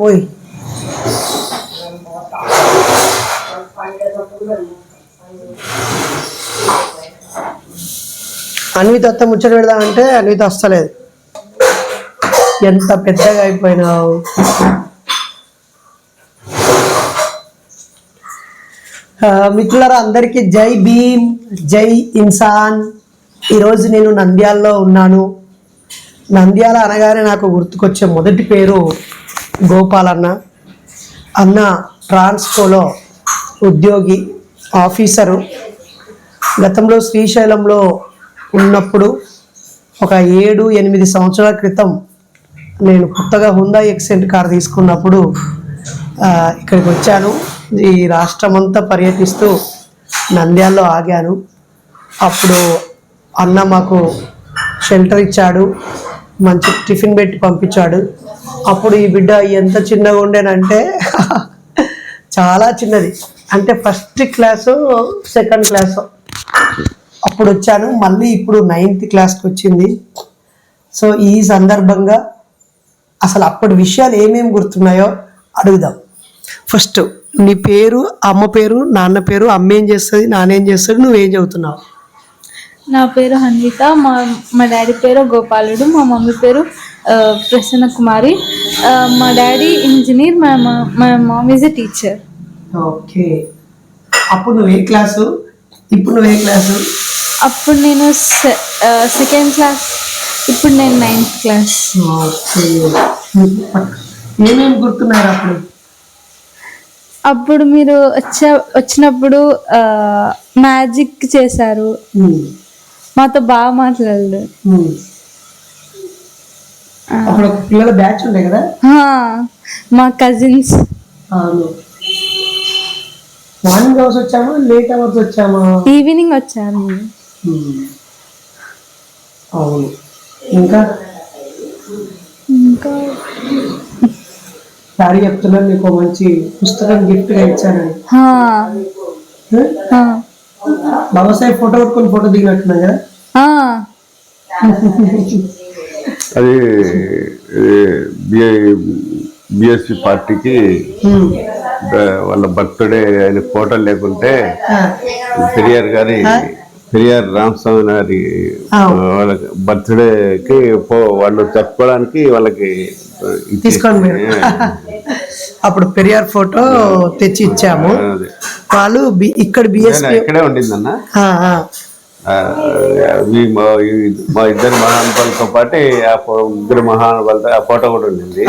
ఓయ్. అన్విత అత్త ముచ్చట పెడదామంటే అన్విత వస్తలేదు. ఎంత పెద్దగా అయిపోయినావు? మిత్రులారా అందరికీ జై భీమ్ జై ఇన్సాన్. ఈరోజు నేను నంద్యాలలో ఉన్నాను. నంద్యాల అనగానే నాకు గుర్తుకొచ్చే మొదటి పేరు గోపాలన్న అన్న. ట్రాన్స్కోలో ఉద్యోగి ఆఫీసరు. గతంలో శ్రీశైలంలో ఉన్నప్పుడు ఒక ఏడు ఎనిమిది సంవత్సరాల క్రితం నేను కొత్తగా హుందా ఎక్సెంట్ కార్ తీసుకున్నప్పుడు ఇక్కడికి వచ్చాను. ఈ రాష్ట్రం అంతా పర్యటిస్తూ నంద్యాలలో ఆగాను. అప్పుడు అన్న మాకు షెల్టర్ ఇచ్చాడు. మంచి టిఫిన్ పెట్టి పంపించాడు. అప్పుడు ఈ బిడ్డ ఎంత చిన్నగా ఉండేనంటే చాలా చిన్నది. అంటే ఫస్ట్ క్లాసు సెకండ్ క్లాసు. అప్పుడు వచ్చాను. మళ్ళీ ఇప్పుడు నైన్త్ క్లాస్కి వచ్చింది. సో ఈ సందర్భంగా అసలు అప్పటి విషయాలు ఏమేమి గుర్తున్నాయో అడుగుదాం. ఫస్ట్ నీ పేరు అమ్మ పేరు నాన్న పేరు అమ్మ ఏం చేస్తుంది నాన్న ఏం చేస్తాడు నువ్వేం చదువుతున్నావు? నా పేరు హన్విత మా మా డాడీ పేరు గోపాలుడు మా మమ్మీ పేరు ప్రసన్న కుమారి. మా డాడీ ఇంజనీర్ మా మా- మా mom is a teacher. Okay. అప్పుడు నువ్వు ఏ క్లాసు? ఇప్పుడు నువ్వు ఏ క్లాసు? అప్పుడు నేను సెకండ్ క్లాస్ ఇప్పుడు నేను నైన్త్ క్లాస్. ఓకే. ఏమేమి గుర్తున్నాయి అప్పుడు? అప్పుడు మీరు వచ్చే వచ్చినప్పుడు మ్యాజిక్ చేశారు. ఉమ్, మాతో బాగా మాట్లాడారు. ఉమ్. అప్పుడు ఒక పిల్లల బ్యాచ్ ఉండే కదా? ఆ, మా కజిన్స్ మార్నింగ్ అవర్స్ వచ్చామా? లేట్ అవర్స్ వచ్చామా? ఈవినింగ్ మీరు. ఉమ్. అవును. ఇంకా? ఇంకా? డాడీ చెప్తున్నారు నీకు ఒక మంచి పుస్తకం గిఫ్ట్గా ఇచ్చానని బాబాసాహెబ్ ఫోటో పట్టుకొని ఫోటో దిగినట్టున్నా కదా. అది బిఎస్పి పార్టీకి వాళ్ళ బర్త్డే ఆయన ఫోటో లేకుంటే పెరియార్ గారి పెరియార్ రామస్వామి గారి. వాళ్ళకి బర్త్డేకి పో వాళ్ళు జరుపుకోవడానికి వాళ్ళకి తీసుకొని పోయారు. అప్పుడు పెరియార్ ఫోటో తెచ్చి ఇచ్చాము. వాళ్ళు ఇక్కడ బిఎస్పి ఇక్కడే ఉండిందన్న? మీ ఇద్దరు మహానుభావులతో పాటు ఆ ఇద్దరు మహానుభావులతో ఆ ఫోటో కూడా ఉండింది.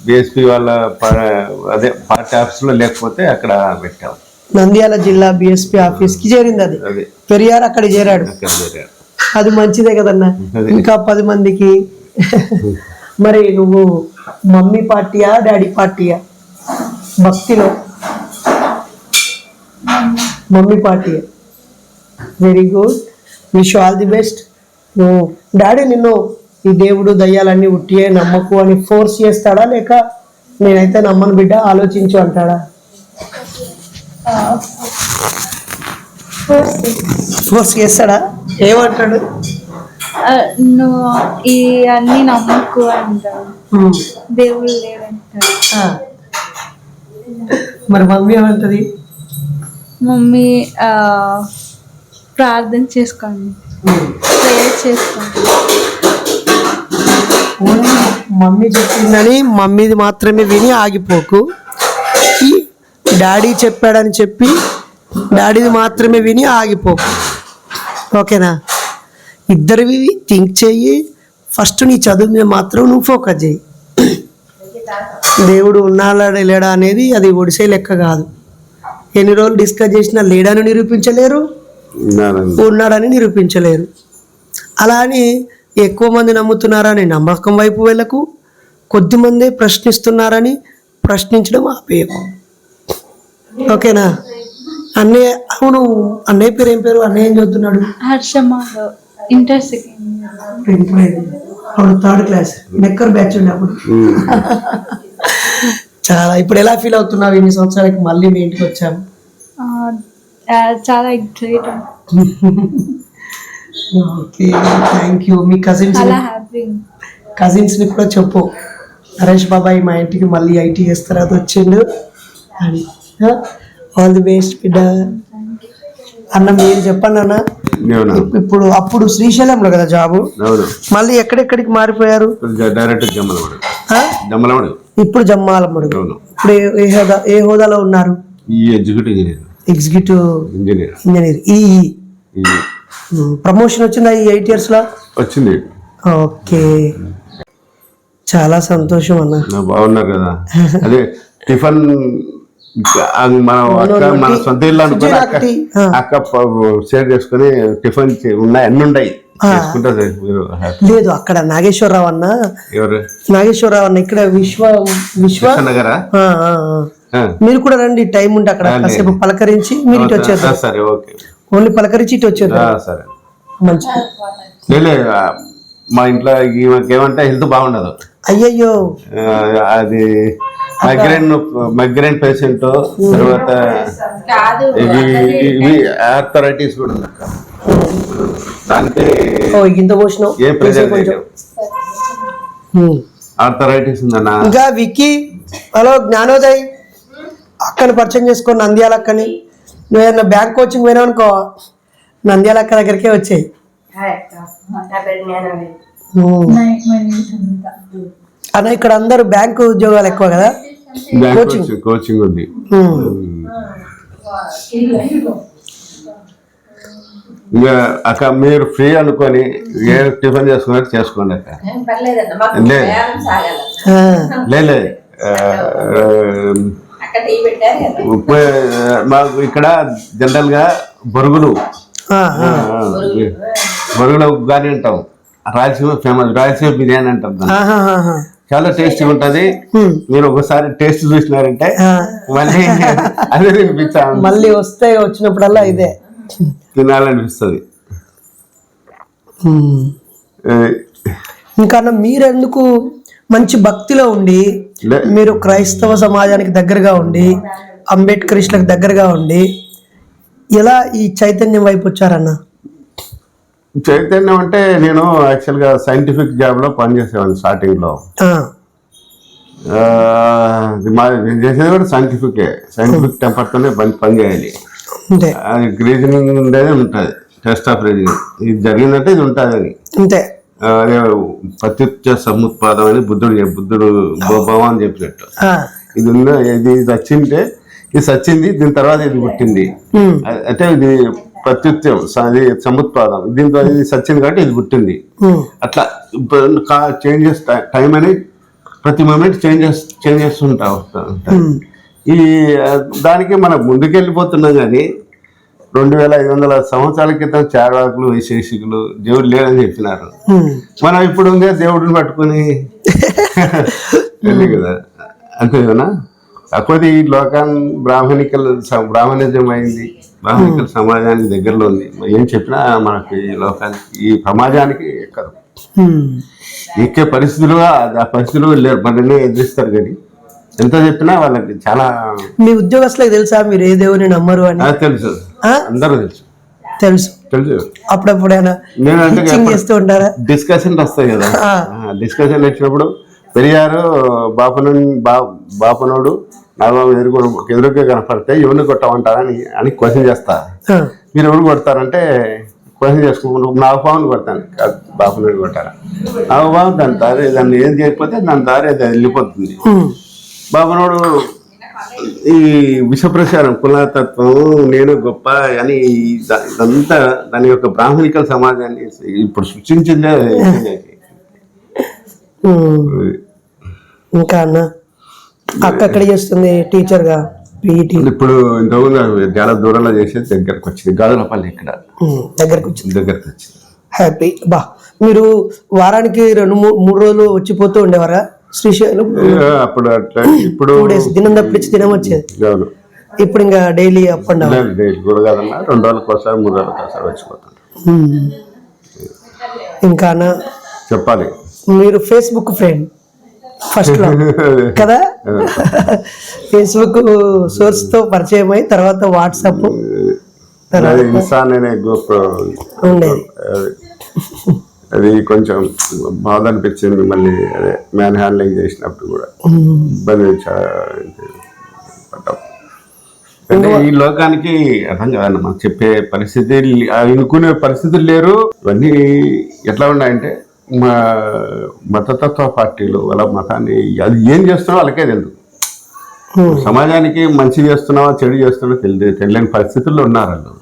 బిఎస్పి వాళ్ళ అదే పార్టీ ఆఫీస్లో లేకపోతే అక్కడ పెట్టాం. నంద్యాల జిల్లా బిఎస్పి ఆఫీస్కి చేరింది అది. పెరియార్ అక్కడ చేరాడు. అది మంచిదే కదన్నా. ఇంకా పది మందికి మరి నువ్వు మమ్మీ పార్టీయా డాడీ పార్టీయా? భక్తిలో? Mummy party very good wish all the best నువ్వు డాడీ నిన్ను ఈ దేవుడు దయ్యాలన్నీ ఉట్టియే నమ్మకు అని ఫోర్స్ చేస్తాడా లేక నేనైతే నమ్మను బిడ్డ? ఆలోచించు అంటాడా? ఫోర్స్ చేస్తాడా? ఏమంటాడు? నువ్వు ఈ అన్ని నమ్మకు ఉమ్. దేవుడు ఆ. మరి మమ్మీ ఏమంటది? మమ్మీ ప్రార్థన చేసుకోండి. ప్రేయర్ చేసుకోండి. మమ్మీ చెప్పిందని మమ్మీది మాత్రమే విని ఆగిపోకు. ఈ డాడీ చెప్పాడని చెప్పి డాడీది మాత్రమే విని ఆగిపోకు. ఓకేనా? ఇద్దరివి థింక్ చెయ్యి ఫస్ట్ నీ చదువు మీద మాత్రం నువ్వు ఫోకస్ చేయి. దేవుడు ఉన్నాడా లేడా అనేది అది ఒడిసే లెక్క కాదు. ఎన్ని రోజులు డిస్కస్ చేసినా లేడని నిరూపించలేరు. ఉన్నాడని. నిరూపించలేరు. అలా అని ఎక్కువ మంది నమ్ముతున్నారని నమ్మకం వైపు వెళ్ళకు. కొద్దిమందే ప్రశ్నిస్తున్నారని ప్రశ్నించడం ఆపేయకు. ఓకేనా? అన్నయ్య అవును అన్నయ్య పేరు ఏం పేరు? అన్నయ్య ఏం చదువుతున్నాడు? హర్షమాధవ్ ఇంటర్ సెకండ్ అప్పుడు థర్డ్ క్లాస్ నెక్కర్ బ్యాచ్ ఉండే అప్పుడు ఉమ్. చాలా. ఇప్పుడు ఎలా ఫీల్ అవుతున్నావు? ఇన్ని సంవత్సరాలకి మళ్ళీ మీ ఇంటికి వచ్చాము చాలా ఎక్సైట్ ఓకే. థ్యాంక్ యూ మీ కజిన్స్ చాలా హ్యాపీ కజిన్స్ని కూడా చెప్పు. నరేష్ బాబాయ్ మా ఇంటికి మళ్ళీ ఐటీ చేస్తారు అది వచ్చిండు. అని. ఆల్ ది బెస్ట్ బిడ్డ. అన్న మీరు చెప్పండి అన్న. నేను ఇప్పుడు అప్పుడు శ్రీశైలంలో కదా జాబు? మళ్ళీ ఎక్కడెక్కడికి మారిపోయారు? డైరెక్ట్ ఇప్పుడు జమ్మాలమ్మడు. ఇప్పుడు ఏ- హోదా ఏ హోదాలో ఉన్నారు? Executive engineer. Executive engineer. Engineer. ఈ ప్రమోషన్ వచ్చిందా ఈ ఎయిట్ ఇయర్స్లో వచ్చింది. ఓకే. చాలా సంతోషం అన్న. బాగున్నారు కదా. అదే టిఫిన్ అది మన అక్క మన సొంత ఇల్లు అనుకుని అక్క. అక్క షేర్ చేసుకుని టిఫిన్ ఉన్నాయి అన్ని ఉన్నాయి. లేదు అక్కడ నాగేశ్వరరావు అన్న. ఎవరు? నాగేశ్వరరావు అన్న ఇక్కడ విశ్వ విశ్వ? నగరా. మీరు కూడా రండి టైం ఉంటే అక్కడ. కాసేపు పలకరించి మీరు ఇటు వచ్చేద్దాం. సరే ఓకే. ఓన్లీ పలకరించి ఇటు ఆ, వచ్చేద్దాం సరే. మంచిది. లేదు మా ఇంట్లో ఏమంటే హెల్త్ బాగుండదు. అయ్యయ్యో. అది మైగ్రేన్ మైగ్రేన్ పేషెంట్ తర్వాత ఇవి ఆర్థరైటిస్ కూడా. దానికి ఇంత ఏ. ఆర్థరైటిస్ ఉందన్న. ఇంకా విక్కీ హలో జ్ఞానోదయ్. అక్కని పరిచయం చేసుకొని నంద్యాల అక్కని. నువ్వు ఏదైనా బ్యాంక్ కోచింగ్ పోయినావు అనుకో నంద్యాల అక్క దగ్గరికే వచ్చాయి. అన్న ఇక్కడ అందరూ బ్యాంకు ఉద్యోగాలు ఎక్కువ కదా? కోచింగ్ కోచింగ్ ఉంది. హ్మ్. ఇంకా అక్క మీరు ఫ్రీ అనుకొని ఏ టిఫిన్ చేసుకున్నట్టు చేసుకోండి అక్క. లేదు. మాకు ఇక్కడ జనరల్గా బొరుగులు. బొరుగుల. ఉగ్గాని అంటాం. రాయలసీమ ఫేమస్ రాయలసీమ బిర్యానీ అంటాం. చాలా టేస్టీగా ఉంటది. హ్మ్. మీరు ఒకసారి టేస్ట్ చూసినారంటే మళ్ళీ అదే మళ్ళీ వస్తే వచ్చినప్పుడల్లా ఇదే. తినాలనిపిస్తుంది. ఏ, ఇంకా మీరెందుకు మంచి భక్తిలో ఉండి మీరు క్రైస్తవ సమాజానికి దగ్గరగా ఉండి అంబేద్కరిస్టులకు దగ్గరగా ఉండి ఎలా ఈ చైతన్యం వైపు వచ్చారన్న? చైతన్యం అంటే నేను యాక్చువల్గా సైంటిఫిక్ జాబ్లో పనిచేసేవాడిని స్టార్టింగ్లో. నేను చేసేది కూడా సైంటిఫికే. సైంటిఫిక్ టెంపర్తోనే పని పని చేయాలి. అది రీజనింగ్ ఉండేది ఉంటుంది. Test of reasoning. ఇది జరిగిందంటే ఇది ఉంటుంది అని అదే ప్రత్యుత్య సముత్పాదం అని బుద్ధుడు బుద్ధుడు భగవాన్ చెప్పినట్టు. ఆ, ఇది ఉన్న ఇది వచ్చింటే ఇది సచ్చింది దీని తర్వాత ఇది పుట్టింది. అంటే ఇది ప్రత్యుత్యం అది సముత్పాదం. దీంతో ఇది సచ్చింది కాబట్టి ఇది పుట్టింది. అట్లా చేంజెస్ టైం అని ప్రతి మూమెంట్ చేంజెస్ చేంజ్ చేస్తుంటా వస్తా ఉంటాయి. ఉమ్, ఈ దానికి మనం ముందుకెళ్ళిపోతున్నాం కానీ రెండు వేల ఐదు వందల సంవత్సరాల క్రితం చారాకులు వైశేషికులు దేవుడు లేరని చెప్పినారు. మనం ఇప్పుడు ఉందే దేవుడిని పట్టుకొని వెళ్ళి కదా. అంతే కదా? కాకపోతే ఈ లోకాన్ బ్రాహ్మణికల్ బ్రాహ్మణిజం అయింది బ్రాహ్మణికల్ సమాజానికి దగ్గరలో ఉంది. ఏం చెప్పినా మనకి ఈ లోకానికి ఈ సమాజానికి ఎక్కదు. ఎక్కే పరిస్థితులు ఆ పరిస్థితులు లేరు. మనల్ని ఎదిరిస్తారు కానీ ఎంత చెప్పినా వాళ్ళకి చాలా మీ ఉద్యోగస్తులకు తెలుసా? మీరు ఏ దేవుని నమ్మరు అని? తెలుసు? అందరూ తెలుసు. తెలుసు. తెలుసు. అప్పుడప్పుడైనా చేస్తూ ఉంటారా? డిస్కషన్ వస్తాయి కదా. డిస్కషన్ వచ్చినప్పుడు పెరియారు బాపను బా బాపనోడు నాగబాబు ఎదురు ఎదురుగా కనపడితే ఎవరిని కొట్టమంటారని అని క్వశ్చన్ చేస్తా. మీరు ఎవరు కొడతారంటే క్వశ్చన్ చేసుకుంటూ నాగబాబుని కొడతాను. బాపనోడు కొట్టారా? నాగబాబు దాని దారి దాన్ని ఏం చేయకపోతే దాని దారి అది వెళ్ళిపోతుంది. బాబనోడు ఈ విషప్రచారం కులతత్వం నేను గొప్ప అని ఇద- ఇదంతా దాని యొక్క బ్రాహ్మణికల సమాజాన్ని ఇప్పుడు సృష్టించిందే. ఇంకా అన్న? అక్క ఎక్కడ చేస్తుంది టీచర్గా పీఈటీ? ఇప్పుడు ఇంతకుముందు చాలా దూరంలో చేసేది దగ్గరకు వచ్చింది. గాజులపల్లి ఇక్కడ. దగ్గరకు వచ్చింది. దగ్గరకు వచ్చింది. హ్యాపీ. బా మీరు వారానికి రెండు మూడు రోజులు వచ్చిపోతూ ఉండేవారా శ్రీశైలం? అప్పుడు అట్లా ఇప్పుడు టూ డేస్ దినం తప్పించి దినం వచ్చేది. అవును ఇప్పుడు ఇంకా డైలీ అప్ అండ్ డౌన్. లేదు, కూడా కాదన్నా రెండు రోజులకు ఒకసారి మూడు రోజులకు ఒకసారి వచ్చిపోతాను ఇంకా చెప్పాలి. మీరు ఫేస్బుక్ ఫ్రెండ్. ఫస్ట్ కదా? ఫేస్బుక్ సోర్స్తో పరిచయం అయి తర్వాత వాట్సాప్ అది ఉండేది. కొంచెం బాధ అనిపించింది మళ్ళీ అదే మ్యాన్ హ్యాండ్లింగ్ చేసినప్పుడు కూడా. ఇబ్బంది. అంటే ఈ లోకానికి అర్థం కాదన్న మనం చెప్పే పరిస్థితి అనుకునే పరిస్థితులు లేరు. ఇవన్నీ ఎట్లా ఉన్నాయంటే మా మతతత్వ పార్టీలు వాళ్ళ మతాన్ని అది ఏం చేస్తున్నారో వాళ్ళకే తెలియదు. సమాజానికి మంచి చేస్తున్నావా చెడు చేస్తున్నావా తెలియదు తెలియని పరిస్థితుల్లో ఉన్నారు వాళ్ళు.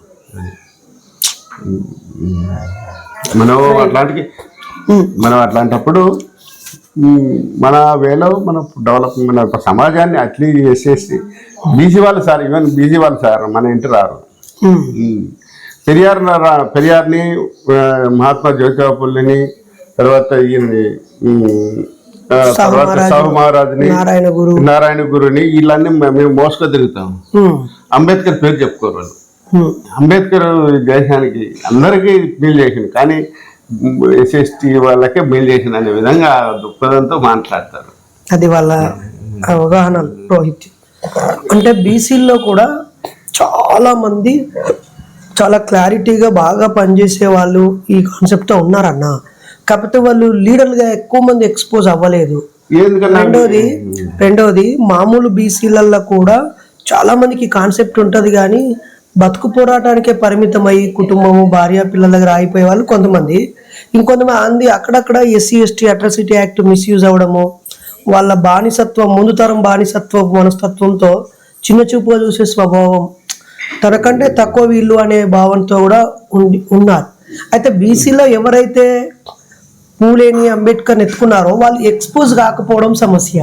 మనం అట్లాంటికి మనం అట్లాంటప్పుడు మన వేలో మన డెవలప్ మన సమాజాన్ని అట్లీ చేసేసి బీసీ వాళ్ళు సార్ ఈవెన్ బీసీ వాళ్ళు సార్ మన ఇంటి రారు. పెరియార్ పెరియార్ని మహాత్మా జ్యోతిబా పుల్లిని తర్వాత ఈయన్ని ఆ, తర్వాత సాహు మహారాజుని నారాయణ గురు. నారాయణ గురుని వీళ్ళన్నీ మేము మోసుకు తిరుగుతాం. ఉమ్. అంబేద్కర్ పేరు చెప్పుకోరు వాళ్ళు. అంబేద్కర్ ఈ దేశానికి అందరికీ మేలు చేసింది కానీ ఎస్ఎస్టీ వాళ్ళకే మేలు చేసింది అనే విధంగా దృక్పథంతో మాట్లాడతారు. అది వాళ్ళ అవగాహన రోహిత్. అంటే బీసీల్లో కూడా చాలా మంది చాలా క్లారిటీగా బాగా పనిచేసే వాళ్ళు ఈ కాన్సెప్ట్తో ఉన్నారన్న. కాకపోతే వాళ్ళు లీడర్గా ఎక్కువ మంది ఎక్స్పోజ్ అవ్వలేదు. రెండోది రెండోది మామూలు బీసీలలో కూడా చాలా మందికి కాన్సెప్ట్ ఉంటుంది కానీ బతుకు పోరాటానికే పరిమితమై కుటుంబము భార్య పిల్లల దగ్గర ఆగిపోయే వాళ్ళు కొంతమంది. ఇంకొంతమంది అక్కడక్కడ SC ST atrocity act misuse అవ్వడము వాళ్ళ బానిసత్వం ముందు తరం బానిసత్వ మనస్తత్వంతో చిన్న చూపుగా చూసే స్వభావం. తనకంటే తక్కువ వీళ్ళు అనే భావంతో కూడా ఉండి ఉన్నారు. అయితే బీసీలో ఎవరైతే పూలేని అంబేద్కర్ ఎత్తుకున్నారో వాళ్ళు ఎక్స్పోజ్ కాకపోవడం సమస్య.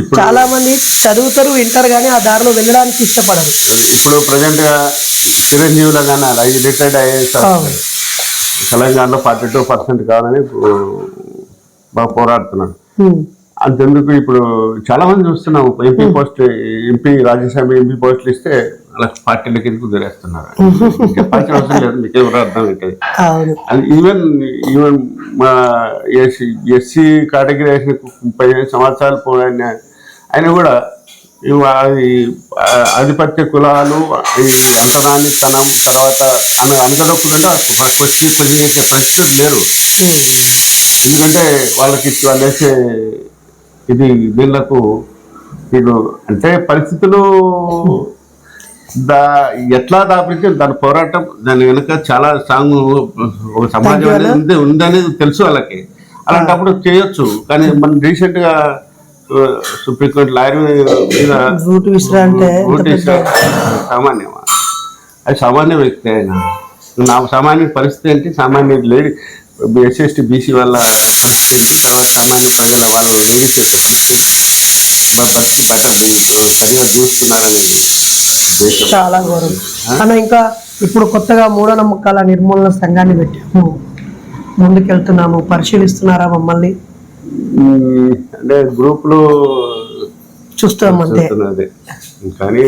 ఇప్పుడు చాలా మంది చదువుతారు వింటారు కానీ ఆ దారిలో వెళ్ళడానికి ఇష్టపడరు. ఇప్పుడు ప్రజెంట్గా చిరంజీవులు కానీ రిటైర్డ్ ఐఏఎస్. తెలంగాణలో ఫార్టీ టూ పర్సెంట్ కావాలని పోరాడుతున్నాడు. అంతెందుకు ఇప్పుడు చాలా మంది చూస్తున్నాం. MP post MP Rajya Sabha MP పోస్టులు ఇస్తే వాళ్ళకి పార్టీలకి ఎందుకు కుదిరేస్తున్నారు చెప్పాల్సిన అవసరం లేదు మీకు ఎవరు అర్థం అవుతుంది ఈవెన్ ఈవెన్ మా ఎస్సీ ఎస్సీ కేటగిరీ వేసిన ఐదు సంవత్సరాలు పోయిన ఆయన కూడా ఆ- ఆధిపత్య కులాలు ఈ అంటరానితనం తర్వాత అన అనగదొక్కులంటే వచ్చి పని చేసే పరిస్థితులు లేరు. ఎందుకంటే వాళ్ళకి వాళ్ళు వేసే ఇది వీళ్ళకు వీళ్ళు అంటే పరిస్థితులు దా ఎట్లా దాపించి దాని పోరాటం దాని వెనుక చాలా స్ట్రాంగ్ ఒక సమాజం అనేది ఉంది ఉందనేది తెలుసు వాళ్ళకి. అలాంటప్పుడు చేయొచ్చు కానీ మన రీసెంట్గా సుప్రీంకోర్టు లాయర్ మీద రూట్ విసిరా అంటే సామాన్యమా? అది సామాన్య వ్యక్తి ఆయన. నా సామాన్య పరిస్థితి ఏంటి? సామాన్య లేడీ ఎస్ఎస్టీ బీసీ వాళ్ళ పరిస్థితి ఏంటి? తర్వాత సామాన్య ప్రజల వాళ్ళు లేడీ చేసే పరిస్థితి బట్టలు సరిగా చూస్తున్నారనేది దేశం చాలా గౌరవం అన్న ఇంకా ఇప్పుడు కొత్తగా మూఢనమ్మకాల నిర్మూలన సంఘాన్ని పెట్టాము. ముందుకెళ్తున్నాము. పరిశీలిస్తున్నారా మమ్మల్ని? అంటే గ్రూపులు చూస్తాం అంతే. కానీ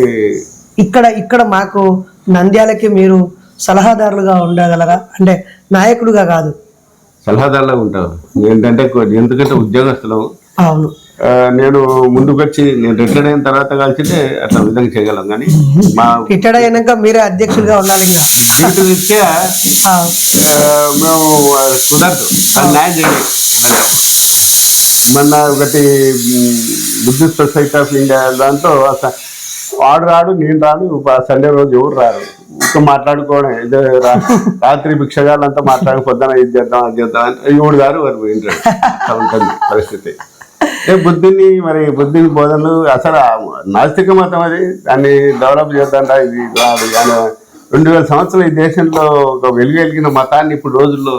ఇక్కడ ఇక్కడ మాకు నంద్యాలకి మీరు సలహాదారులుగా ఉండగలరా? అంటే నాయకుడుగా కాదు. సలహాదారులా ఉంటావు ఏంటంటే ఎందుకంటే ఉద్యోగస్తులం. అవును. నేను ముందుకు వచ్చి నేను రిటైర్ అయిన తర్వాత కలిసితే అట్లా విధంగా చేయగలం కానీ మా రిటైర్డ్ అయినాక మీరే అధ్యక్షులుగా ఉండాలి ఇంకా డ్యూటీ రీత్యా మేము కుదరదు. న్యాయం చేయాలి. మొన్న ఒకటి బుద్ధిస్ట్ సొసైటీ ఆఫ్ ఇండియా అస- వాడు రాడు నేను ఆ సండే రోజు ఎవరు రారు? ఇంకా మాట్లాడుకోవడం రా- రాత్రి భిక్షగాళ్ళంతా మాట్లాడి పొద్దున ఇది చేద్దాం అది చేద్దాం అని ఎవడు గారు వారు ఉంటుంది పరిస్థితి. బుద్ధిని మరి బుద్ధిని బోధనలు అసలు నాస్తిక మతం అది. దాన్ని డెవలప్ చేద్దాం ఇది రాదు. కానీ రెండు వేల సంవత్సరాలు ఈ దేశంలో ఒక వెలుగు వెలిగిన మతాన్ని ఇప్పుడు రోజుల్లో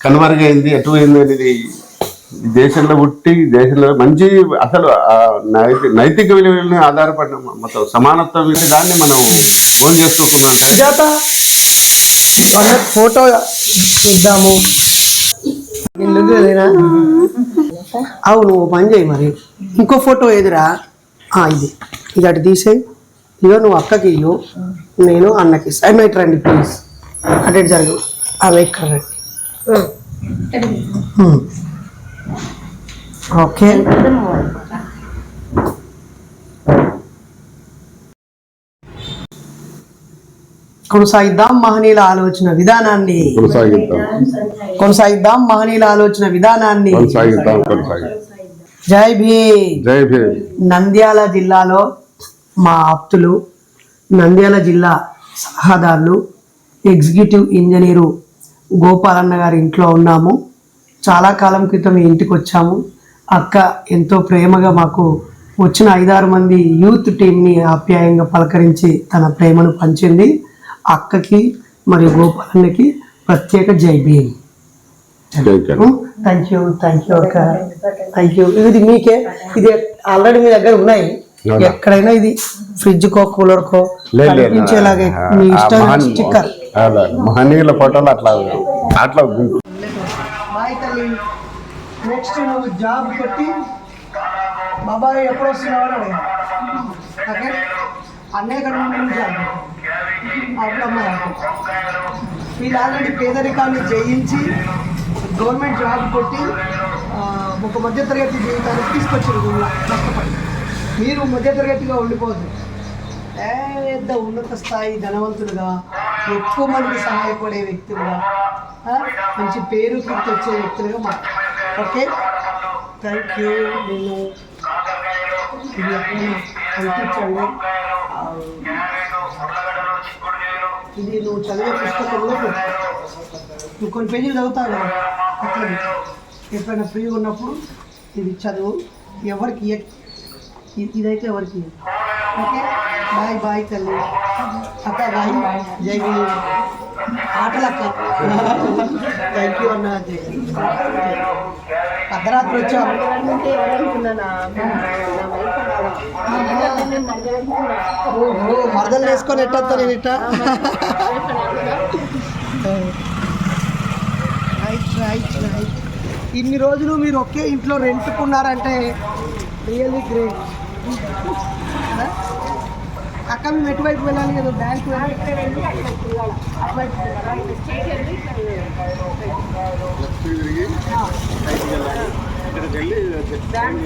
కనుమరుగైంది ఎటు పోయింది అనేది ఈ దేశంలో పుట్టి దేశంలో మంచి అసలు నైతి నైతిక విలువలని ఆధారపడిన మొత్తం సమానత్వం విలువ దాన్ని మనం ఫోన్ చేసుకోకుండా ఫోటో ఇద్దాము అవును నువ్వు పని చేయి మరి. ఇంకో ఫోటో ఏదిరా? ఆ, ఇది. ఇది అటు తీసేయి. ఇగో నువ్వు అక్కకి ఇయ్యు. నేను అన్నకి సైడ్ మైట్ రండి ప్లీజ్ అటు ఇటు జరుగు. ఆమె ఇక్కడ రండి. ఓకే. కొనసాగిద్దాం మహనీయుల ఆలోచన విధానాన్ని. కొనసాగిద్దాం. కొనసాగిద్దాం మహనీయుల ఆలోచన విధానాన్ని. జై భీమ్. జై భీమ్. నంద్యాల జిల్లాలో మా ఆప్తులు నంద్యాల జిల్లా సలహాదారులు ఎగ్జిక్యూటివ్ ఇంజనీరు గోపాలన్న గారి ఇంట్లో ఉన్నాము. చాలా కాలం క్రితం ఇంటికి వచ్చాము. అక్క ఎంతో ప్రేమగా మాకు వచ్చిన ఐదారు మంది యూత్ టీంని ఆప్యాయంగా పలకరించి తన ప్రేమను పంచింది. అక్కకి మరియు గోపాలన్నకి ప్రత్యేక Jai Bhim. Thank you thank you thank you అక్క. థ్యాంక్ యూ ఇది మీకే ఇది ఆల్రెడీ మీ దగ్గర ఉన్నాయి? ఎక్కడైనా ఇది ఫ్రిడ్జ్ కో కూలర్ కో లేదు లేదు. కనిపించేలాగే ఆ, మీ ఇష్టం స్టిక్కర్. మహనీయుల ఫోటోలు అట్లా అట్లా నెక్స్ట్ నువ్వు జాబ్ కొట్టి బాబాయ్ ఎప్పుడు వస్తున్నావు అని అడిగా ఓకే? అన్నయ్య కన్నా జాబ్. వీళ్ళు ఆల్రెడీ పేదరికాన్ని జయించి గవర్నమెంట్ జాబ్ కొట్టి ఒక మధ్యతరగతి జీవితాన్ని తీసుకొచ్చారు కష్టపడి. మీరు మధ్యతరగతిగా ఉండిపోదు. పెద్ద ఉన్నత స్థాయి ధనవంతులుగా ఎక్కువ మందికి సహాయపడే వ్యక్తులుగా మంచి పేరు కీర్తి వచ్చే వ్యక్తులుగా మా ఓకే? Thank you. నేను ఇది ఇది నువ్వు చదివే పుస్తకంలో. నువ్వు కొన్ని పేజీలు చదువుతావు? కదా అట్లా ఎప్పుడైనా ఫ్రీగా ఉన్నప్పుడు ఇది చదువు. ఎవరికి ఇదైతే ఎవరికి. ఓకే? బాయ్ బాయ్ తల్లి. అక్క బాయ్. జై ఆటలక్క. థ్యాంక్ యూ అన్న జై అర్ధరాత్రి వచ్చాము ఓహో మరదలు వేసుకొని ఎట్టొస్తా నేను ఇట్ట? రైట్ రైట్ రైట్ ఇన్ని రోజులు మీరు ఒకే ఇంట్లో రెంట్కున్నారంటే రియల్లీ గ్రేట్ అక్క మేము ఎటువైపు వెళ్ళాలి కదా? బ్యాంక్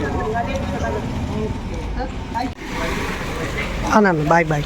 అన్న బాయ్ బాయ్